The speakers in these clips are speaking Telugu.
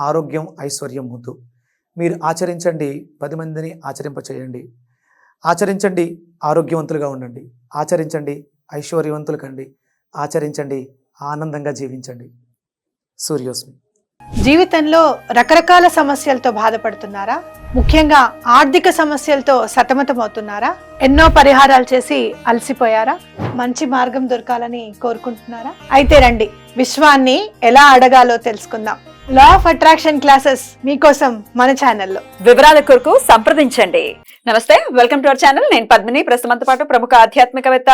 ఆరోగ్యం ఐశ్వర్యం ముద్దు మీరు ఆచరించండి పది మందిని ఆచరింపచేయండి. ఆచరించండి ఆరోగ్యవంతులుగా ఉండండి. ఆచరించండి ఐశ్వర్యవంతులు కండి ఆచరించండి ఆనందంగా జీవించండి. సూర్యోస్మి. జీవితంలో రకరకాల సమస్యలతో బాధపడుతున్నారా? ముఖ్యంగా ఆర్థిక సమస్యలతో సతమతమవుతున్నారా? ఎన్నో పరిహారాలు చేసి అలసిపోయారా? మంచి మార్గం దొరకాలని కోరుకుంటున్నారా? అయితే రండి విశ్వాన్ని ఎలా అడగాలో తెలుసుకుందాం. లా ఆఫ్ అట్రాక్షన్ క్లాసెస్ మీకోసం మన ఛానల్లో వివరాల కొరకు సంప్రదించండి. నమస్తే వెల్కమ్ టు అవర్ ఛానల్ నేను పద్మిని. ప్రస్తుతంతో పాటు ప్రముఖ ఆధ్యాత్మికవేత్త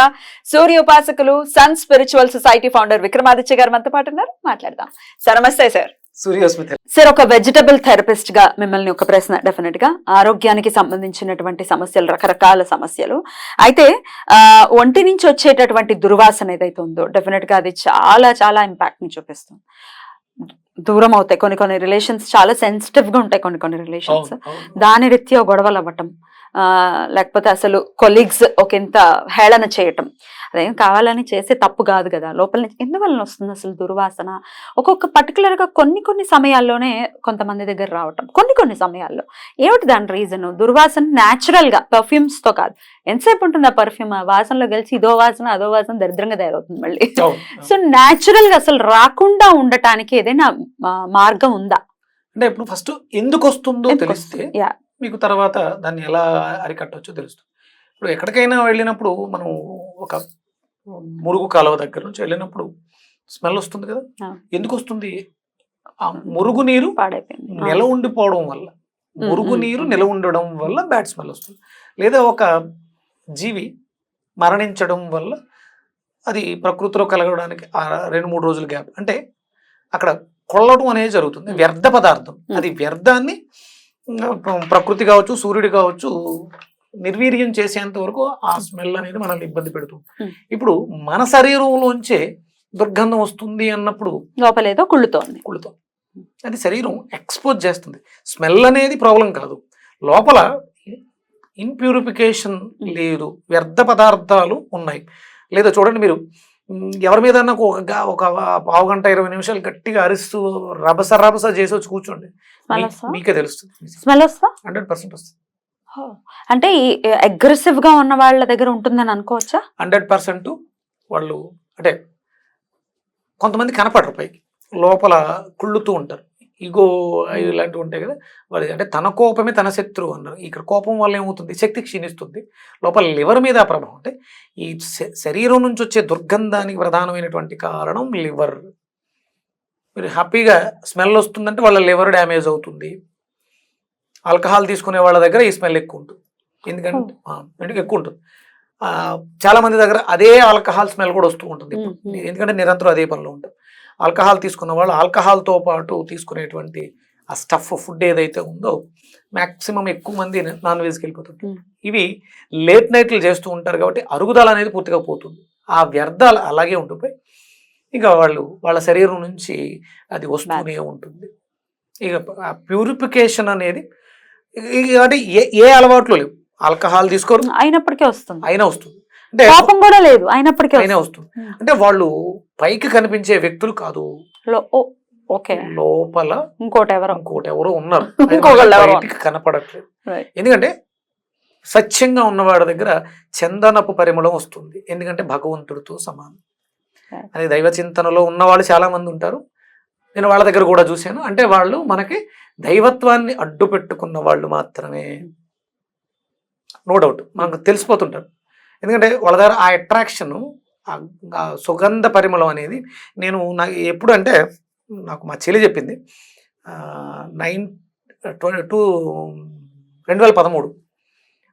సూర్య ఉపాసకులు sun spiritual society founder Vikramaditya garu మనతో పాటు ఉన్నారు. మాట్లాడదాం. సార్ నమస్తే సార్ సార్ ఒక వెజిటబుల్ థెరపిస్ట్గా మిమ్మల్ని ఒక ప్రశ్న డెఫినెట్గా ఆరోగ్యానికి సంబంధించినటువంటి సమస్యలు రకరకాల సమస్యలు. అయితే ఆ, ఒంటి నుంచి వచ్చేటటువంటి దుర్వాసన ఏదైతే ఉందో డెఫినెట్గా అది చాలా చాలా ఇంపాక్ట్ని చూపిస్తుంది. దూరం అవుతాయి కొన్ని కొన్ని రిలేషన్స్ చాలా సెన్సిటివ్గా ఉంటాయి కొన్ని కొన్ని రిలేషన్స్ దాని రీత్యా గొడవలు అవ్వటం. లేకపోతే అసలు కొలీగ్స్ ఒక ఇంత హేళన చేయటం. అదేం కావాలని చేసే తప్పు కాదు కదా. లోపల నుంచి ఎందువల్ల వస్తుంది అసలు దుర్వాసన? ఒక్కొక్క పర్టికులర్గా కొన్ని కొన్ని సమయాల్లోనే కొంతమంది దగ్గర రావటం. కొన్ని కొన్ని సమయాల్లో. ఏమిటి దాని రీజన్ దుర్వాసన న్యాచురల్గా పర్ఫ్యూమ్స్తో కాదు. ఎంతసేపు ఉంటుంది ఆ పర్ఫ్యూమ్ వాసనలో గెలిచి ఇదో వాసన అదో వాసన దరిద్రంగా తయారవుతుంది మళ్ళీ. సో న్యాచురల్గా అసలు రాకుండా ఉండటానికి ఏదైనా మార్గం ఉందా? అంటే ఇప్పుడు ఫస్ట్ ఎందుకు వస్తుందో తెలిస్తే. మీకు తర్వాత దాన్ని ఎలా అరికట్టవచ్చో తెలుస్తుంది. ఇప్పుడు ఎక్కడికైనా వెళ్ళినప్పుడు మనం ఒక మురుగు కాలువ దగ్గర నుంచి వెళ్ళినప్పుడు స్మెల్ వస్తుంది కదా. ఎందుకు వస్తుంది ఆ మురుగు నీరు. నిల ఉండిపోవడం వల్ల. మురుగు నీరు. నిల ఉండడం వల్ల బ్యాడ్ స్మెల్ వస్తుంది. లేదా ఒక జీవి మరణించడం వల్ల అది ప్రకృతిలో కలగడానికి ఆ రెండు మూడు రోజుల గ్యాప్. అంటే అక్కడ కొల్లడం అనేది జరుగుతుంది. వ్యర్థ పదార్థం. అది వ్యర్థాన్ని ప్రకృతి కావచ్చు సూర్యుడు కావచ్చు నిర్వీర్యం చేసేంత వరకు ఆ స్మెల్ అనేది మనల్ని ఇబ్బంది పెడుతుంది. ఇప్పుడు మన శరీరంలోంచే దుర్గంధం వస్తుంది అన్నప్పుడు లోపలేదో కుళ్ళుతోంది. కుళ్ళుతాం అది శరీరం ఎక్స్పోజ్ చేస్తుంది. స్మెల్ అనేది ప్రాబ్లం కాదు. లోపల ఇన్ప్యూరిఫికేషన్ లేదు. వ్యర్థ పదార్థాలు ఉన్నాయి. లేదా చూడండి మీరు ఎవరి మీద ఒక ఒక పావు గంట ఇరవై నిమిషాలు గట్టిగా అరుస్తూ రభస రభస చేసి వచ్చి కూర్చోండి. మీకే తెలుస్తుంది. స్మెల్ వస్తా హండ్రెడ్ పర్సెంట్ వస్తుంది. అంటే అగ్రెసివ్గా ఉన్న వాళ్ళ దగ్గర ఉంటుందని అనుకోవచ్చా? హండ్రెడ్ పర్సెంట్ వాళ్ళు అంటే కొంతమంది కనపడరు పైకి లోపల కుళ్ళుతూ ఉంటారు. ఈగో ఇలాంటివి ఉంటాయి కదా! వాళ్ళు అంటే తన కోపమే తన శత్రువు అన్నారు. ఇక్కడ కోపం వల్ల ఏమవుతుంది? శక్తి క్షీణిస్తుంది. లోపల లివర్ మీద ప్రభావం అంటే ఈ శరీరం నుంచి వచ్చే దుర్గంధానికి ప్రధానమైనటువంటి కారణం లివర్. మీరు హ్యాపీగా స్మెల్ వస్తుందంటే వాళ్ళ లివర్ డ్యామేజ్ అవుతుంది. ఆల్కహాల్ తీసుకునే వాళ్ళ దగ్గర ఈ స్మెల్ ఎక్కువ ఉంటుంది. ఎందుకంటే ఎందుకు ఎక్కువ ఉంటుంది? చాలా మంది దగ్గర అదే ఆల్కహాల్ స్మెల్ కూడా వస్తూ ఉంటుంది. ఎందుకంటే నిరంతరం అదే పనిలో ఉంటాం ఆల్కహాల్ తీసుకున్న వాళ్ళు ఆల్కహాల్తో పాటు తీసుకునేటువంటి ఆ స్టఫ్ ఫుడ్ ఏదైతే ఉందో మాక్సిమం ఎక్కువ మంది నాన్ వెజ్కి వెళ్ళిపోతుంటారు. మ్మ్. ఇవి లేట్ నైట్లు చేస్తూ ఉంటారు కాబట్టి అరుగుదల అనేది పూర్తిగా పోతుంది. ఆ వ్యర్థాలు అలాగే ఉండిపోయి ఇక వాళ్ళు వాళ్ళ శరీరం నుంచి అది వస్తూనే ఉంటుంది. ఇక ప్యూరిఫికేషన్ అనేది అంటే ఏ ఏ అలవాట్లు లేవు. ఆల్కహాల్ తీసుకోరు. అయినప్పటికీ వస్తుంది. అయినా వస్తుంది. అంటే కోపం కూడా లేదు. అయినప్పటికీ అయినా వస్తుంది. అంటే వాళ్ళు పైకి కనిపించే వ్యక్తులు కాదు. ఓకే. లోపల ఇంకోటి ఎవరో ఇంకోటి ఎవరో ఉన్నారు. బయటికి కనపడట్లేదు. ఎందుకంటే సత్యంగా ఉన్నవాడి దగ్గర చందనపు పరిమళం వస్తుంది. ఎందుకంటే భగవంతుడితో సమానం. అది దైవ చింతనలో ఉన్నవాళ్ళు చాలా మంది ఉంటారు. నేను వాళ్ళ దగ్గర కూడా చూశాను. అంటే వాళ్ళు మనకి దైవత్వాన్ని అడ్డు పెట్టుకున్న వాళ్ళు మాత్రమే. No doubt. మనకు తెలిసిపోతుంటారు. ఎందుకంటే వాళ్ళ దగ్గర ఆ అట్రాక్షన్ సుగంధ పరిమళం అనేది నేను నాకు ఎప్పుడు అంటే నాకు మా చెల్లి చెప్పింది నైన్ టూ రెండు వేల పదమూడు.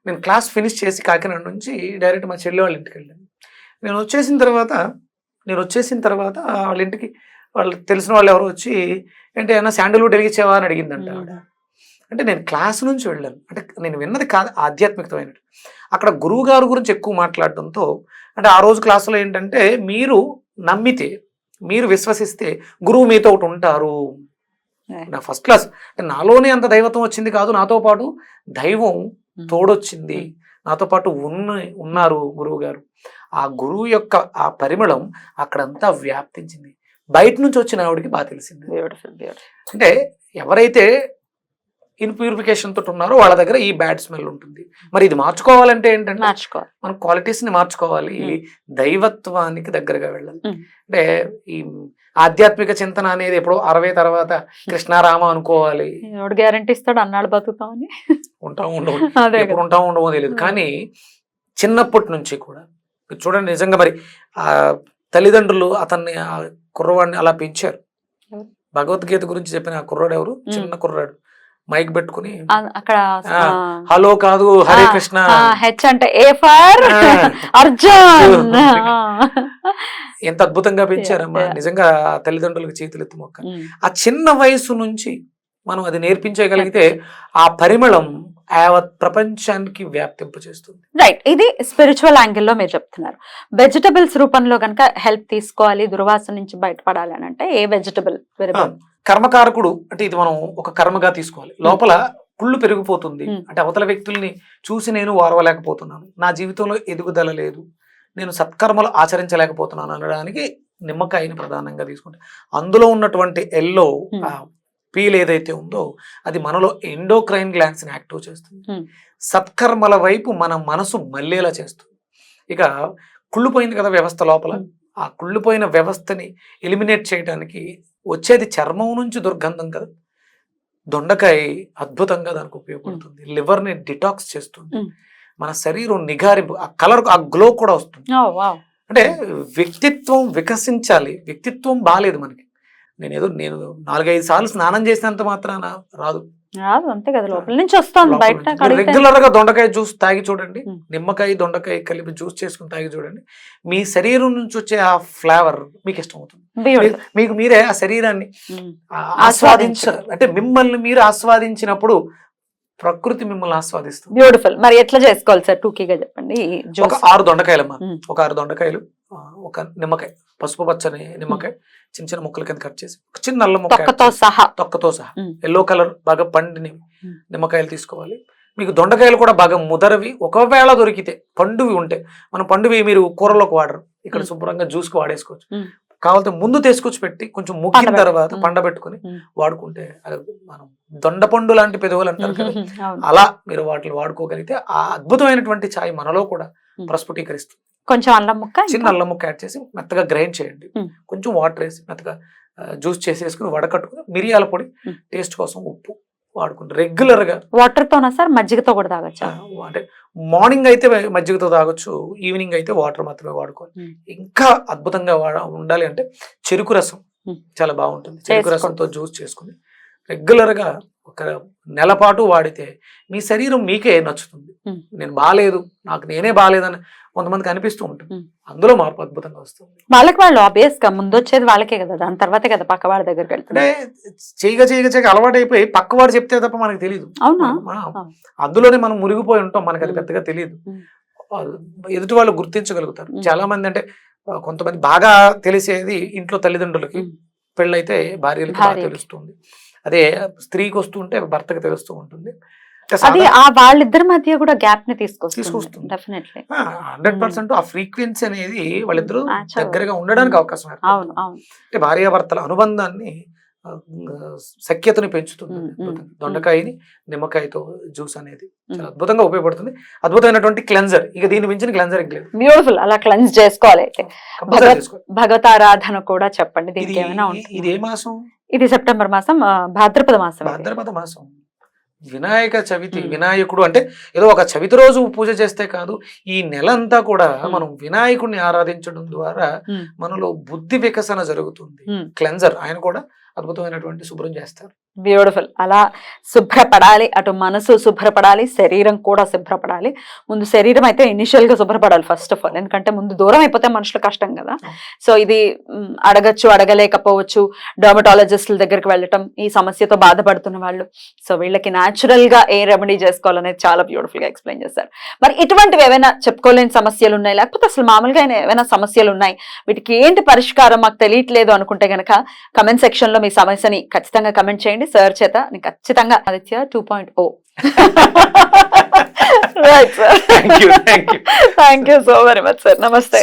నేను క్లాస్ ఫినిష్ చేసి కాకినాడ నుంచి డైరెక్ట్ మా చెల్లి వాళ్ళ ఇంటికి వెళ్ళాను. నేను వచ్చేసిన తర్వాత నేను వచ్చేసిన తర్వాత వాళ్ళ ఇంటికి వాళ్ళు తెలిసిన వాళ్ళు ఎవరో వచ్చి ఏంటి ఏమన్నా శాండల్వుడ్ వెలిగించావా? అని అడిగిందంట. అంటే నేను క్లాస్ నుంచి వెళ్ళాను. అంటే నేను విన్నది కాదు ఆధ్యాత్మికమైనది అక్కడ గురువు గారి గురించి ఎక్కువ మాట్లాడడంతో అంటే ఆ రోజు క్లాసులో ఏంటంటే మీరు నమ్మితే మీరు విశ్వసిస్తే గురువు మీతో ఒకటి ఉంటారు. నా ఫస్ట్ క్లాస్ అంటే నాలోనే అంత దైవత్వం వచ్చింది కాదు నాతో పాటు దైవం తోడొచ్చింది. నాతో పాటు ఉన్న ఉన్నారు గురువు గారు. ఆ గురువు యొక్క ఆ పరిమళం అక్కడంతా వ్యాప్తించింది. బయట నుంచి వచ్చిన ఆవిడకి బాగా తెలిసింది. అంటే ఎవరైతే ఇన్ప్యూరిఫికేషన్ తోటి ఉన్నారో వాళ్ళ దగ్గర ఈ బ్యాడ్ స్మెల్ ఉంటుంది మరి ఇది మార్చుకోవాలంటే ఏంటంటే మార్చుకోవాలి మనం క్వాలిటీస్ని మార్చుకోవాలి. దైవత్వానికి దగ్గరగా వెళ్ళాలి. అంటే ఈ ఆధ్యాత్మిక చింతన అనేది ఎప్పుడో అరవై తర్వాత కృష్ణారామ అనుకోవాలి ఎవడు గ్యారంటీ ఇస్తాడు అన్నాడు బతుకుతామని ఉంటాం ఉండవు ఎప్పుడు. ఉంటామో ఉండవో తెలియదు. కానీ చిన్నప్పటి నుంచి కూడా చూడండి నిజంగా మరి ఆ తల్లిదండ్రులు అతన్ని ఆ కుర్రవాడిని అలా పెంచారు? భగవద్గీత గురించి చెప్పిన ఆ కుర్రాడు ఎవరు. చిన్న కుర్రాడు మైక్ పెట్టుకుని అక్కడ హలో కాదు హరే కృష్ణ. హెచ్ అంటే ఏ ఫర్. అర్జున్. ఎంత అద్భుతంగా పెంచారమ్మా. నిజంగా తల్లిదండ్రులకు చేతులు ఎత్తి మొక్క. ఉమ్. ఆ చిన్న వయసు నుంచి మనం అది నేర్పించగలిగితే ఆ పరిమళం యావత్ ప్రపంచానికి వ్యాప్తింప చేస్తుంది రైట్ ఇది స్పిరిచువల్ యాంగిల్లో మీరు చెప్తున్నారు. వెజిటబుల్స్ రూపంలో కనుక హెల్ప్ తీసుకోవాలి దుర్వాసన నుంచి బయటపడాలి అని అంటే ఏ వెజిటబుల్ కర్మకారకుడు అంటే ఇది మనం ఒక కర్మగా తీసుకోవాలి. లోపల కుళ్ళు పెరిగిపోతుంది. అంటే అవతల వ్యక్తుల్ని చూసి నేను వారవలేకపోతున్నాను. నా జీవితంలో ఎదుగుదల లేదు. నేను సత్కర్మలు ఆచరించలేకపోతున్నాను అనడానికి నిమ్మకాయని ప్రధానంగా తీసుకుంటే. అందులో ఉన్నటువంటి ఎల్లో. పీల్ ఏదైతే ఉందో అది మనలో ఎండోక్రైన్ గ్లాండ్స్ని యాక్టివ్ చేస్తుంది. సత్కర్మల వైపు మన మనసు మళ్ళేలా చేస్తుంది. ఇక కుళ్ళిపోయింది కదా వ్యవస్థ లోపల. ఆ కుళ్ళిపోయిన వ్యవస్థని ఎలిమినేట్ చేయడానికి వచ్చేది చర్మం నుంచి దుర్గంధం కదా. దొండకాయ అద్భుతంగా దానికి ఉపయోగపడుతుంది. లివర్ని డిటాక్స్ చేస్తుంది. మన శరీరం నిగారింపు ఆ కలర్ ఆ గ్లో కూడా వస్తుంది. అంటే వ్యక్తిత్వం వికసించాలి. వ్యక్తిత్వం బాగాలేదు మనకి. నేను ఏదో నేను నాలుగైదు సార్లు స్నానం చేసినంత మాత్రాన రాదు. రాదు అంతే కదా. లోపల నుంచి వస్తుంది బయట రెగ్యులర్గా దొండకాయ జ్యూస్ తాగి చూడండి. నిమ్మకాయ దొండకాయ కలిపి జ్యూస్ చేసుకుని తాగి చూడండి. మీ శరీరం నుంచి వచ్చే ఆ ఫ్లేవర్ మీకు ఇష్టం అవుతుంది మీకు మీరే ఆ శరీరాన్ని ఉమ్. ఆ- ఆస్వాదించ- ఆస్వాదించాలి అంటే మిమ్మల్ని మీరు ఆస్వాదించినప్పుడు ప్రకృతి మిమ్మల్ని ఆస్వాదిస్తుంది. బ్యూటిఫుల్ మరి ఎట్లా చేసుకోవాలి సార్? టూకీగా చెప్పండి. ఒక ఆరు దొండకాయలమ్మా. మ్మ్. ఒక ఆరు దొండకాయలు. ఒక నిమ్మకాయ పసుపు పచ్చని నిమ్మకాయ చిన్న చిన్న ముక్కల కింద కట్ చేసి ఒక చిన్న నల్ల ముక్క తొక్కతో add చేసి, సహా తొక్కతో సహా. ఎల్లో కలర్ బాగా పండిని మ్మ్. నిమ్మకాయలు తీసుకోవాలి మీకు దొండకాయలు కూడా బాగా ముదరవి ఒకవేళ దొరికితే పండువి ఉంటే మనం పండువి మీరు కూరలోకి వాడరు ఇక్కడ. శుభ్రంగా జ్యూస్కి వాడేసుకోవచ్చు. కావాలంటే ముందు తీసుకొచ్చి పెట్టి కొంచెం ముక్కిన. తర్వాత. పండబెట్టుకుని. వాడుకుంటే అది మనం దొండపండు లాంటి పెదవులు అంటారు కదా. అలా మీరు వాటిని వాడుకోగలిగితే ఆ అద్భుతమైనటువంటి ఛాయ్ మనలో కూడా. ప్రస్ఫుటీకరిస్తుంది కొంచెం అల్లం ముక్క చిన్న అల్లం ముక్క యాడ్ చేసి మెత్తగా గ్రైండ్ చేయండి. కొంచెం వాటర్ వేసి మెత్తగా జ్యూస్ చేసేసుకుని వడకట్టుకుని మిరియాల పొడి. టేస్ట్ కోసం ఉప్పు వాడుకుంటే రెగ్యులర్గా వాటర్ తోనా సార్ మజ్జిగతో కూడా తాగొచ్చా అంటే మార్నింగ్ అయితే మజ్జిగతో తాగొచ్చు ఈవినింగ్ అయితే వాటర్ మాత్రమే వాడుకోవాలి. ఇంకా అద్భుతంగా ఉండాలి అంటే చెరుకు రసం. చాలా బాగుంటుంది చెరుకు. రసంతో జ్యూస్ చేసుకుని రెగ్యులర్గా ఒక నెల పాటు వాడితే మీ శరీరం మీకే నచ్చుతుంది. నేను బాగాలేదు నాకు నేనే బాగాలేదని కొంతమందికి అనిపిస్తూ ఉంటుంది. అందులో మార్పు అద్భుతంగా వస్తుంది వాళ్ళకి వాళ్ళు ఆబ్వియస్గా ముందు వచ్చేది వాళ్ళకే కదా దాని తర్వాతే కదా పక్క వాళ్ళ దగ్గరికి అంటే వెళ్తున్నారు చేయగా చేయగా చేయగా అలవాటు అయిపోయి పక్కవాడు చెప్తే తప్ప మనకు తెలియదు అవునా. అందులోనే మనం మునిగిపోయి ఉంటాం మనకి అది. పెద్దగా తెలియదు. ఎదుటి వాళ్ళు గుర్తించగలుగుతారు. చాలా మంది అంటే కొంతమంది బాగా తెలిసేది ఇంట్లో తల్లిదండ్రులకి. పెళ్ళైతే భార్యలకి బాగా. తెలుస్తుంది అదే స్త్రీకి వస్తుంటే భర్తకి తెలుస్తూ ఉంటుంది అది ఆ వాళ్ళిద్దరి మధ్య కూడా గ్యాప్ని తీసుకొస్తుంది. డెఫినెట్లీ హండ్రెడ్ పర్సెంట్ ఆ ఫ్రీక్వెన్సీ అనేది వాళ్ళిద్దరూ. దగ్గరగా ఉండడానికి మ్మ్. అవకాశం. అవును అవును అంటే భార్యాభర్తల అనుబంధాన్ని సఖ్యతని పెంచుతుంది. మ్మ్. దొండకాయని నిమ్మకాయతో జ్యూస్ అనేది చాలా. అద్భుతంగా ఉపయోగపడుతుంది అద్భుతమైనటువంటి క్లెన్జర్ ఇక దీని మించిన క్లెన్జర్ ఇంక లేదు బ్యూటిఫుల్ అలా క్లెన్స్ చేసుకోవాలి అయితే. భగవతారాధన కూడా చెప్పండి దీనికి ఏమైనా ఇది- ఏ మాసం ఇది సెప్టెంబర్ మాసం భాద్రపద మాసం. భాద్రపద మాసం వినాయక చవితి. వినాయకుడు అంటే ఏదో ఒక చవితి రోజు పూజ చేస్తే కాదు ఈ నెల అంతా కూడా. మనం వినాయకుడిని ఆరాధించడం ద్వారా. మనలో బుద్ధి వికసన జరుగుతుంది. క్లెన్జర్ ఆయన కూడా అద్భుతమైనటువంటి శుభ్రం చేస్తారు. బ్యూటిఫుల్ అలా శుభ్రపడాలి అటు మనసు శుభ్రపడాలి శరీరం కూడా శుభ్రపడాలి. ముందు శరీరం అయితే ఇనిషియల్గా శుభ్రపడాలి ఫస్ట్ ఆఫ్ ఆల్ ఎందుకంటే ముందు దూరం అయిపోతే మనుషులు కష్టం కదా. సో ఇది అడగచ్చు అడగలేకపోవచ్చు. డర్మటాలజిస్టుల దగ్గరికి వెళ్ళటం ఈ సమస్యతో బాధపడుతున్న వాళ్ళు. సో వీళ్ళకి గా ఏ రెమెడీ చేసుకోవాలనేది చాలా బ్యూటిఫుల్గా ఎక్స్ప్లెయిన్ చేశారు. మరి ఇటువంటివి ఏమైనా చెప్పుకోలేని సమస్యలు ఉన్నాయి? లేకపోతే అసలు మామూలుగా ఏమైనా సమస్యలు ఉన్నాయి? వీటికి ఏంటి పరిష్కారం? మాకు తెలియట్లేదు అనుకుంటే గనక కమెంట్ సెక్షన్లో మీ సమస్యని ఖచ్చితంగా కమెంట్ చేయండి. సార్ చేత నేను ఖచ్చితంగా Aditya two point O right sir thank you so very much sir నమస్తే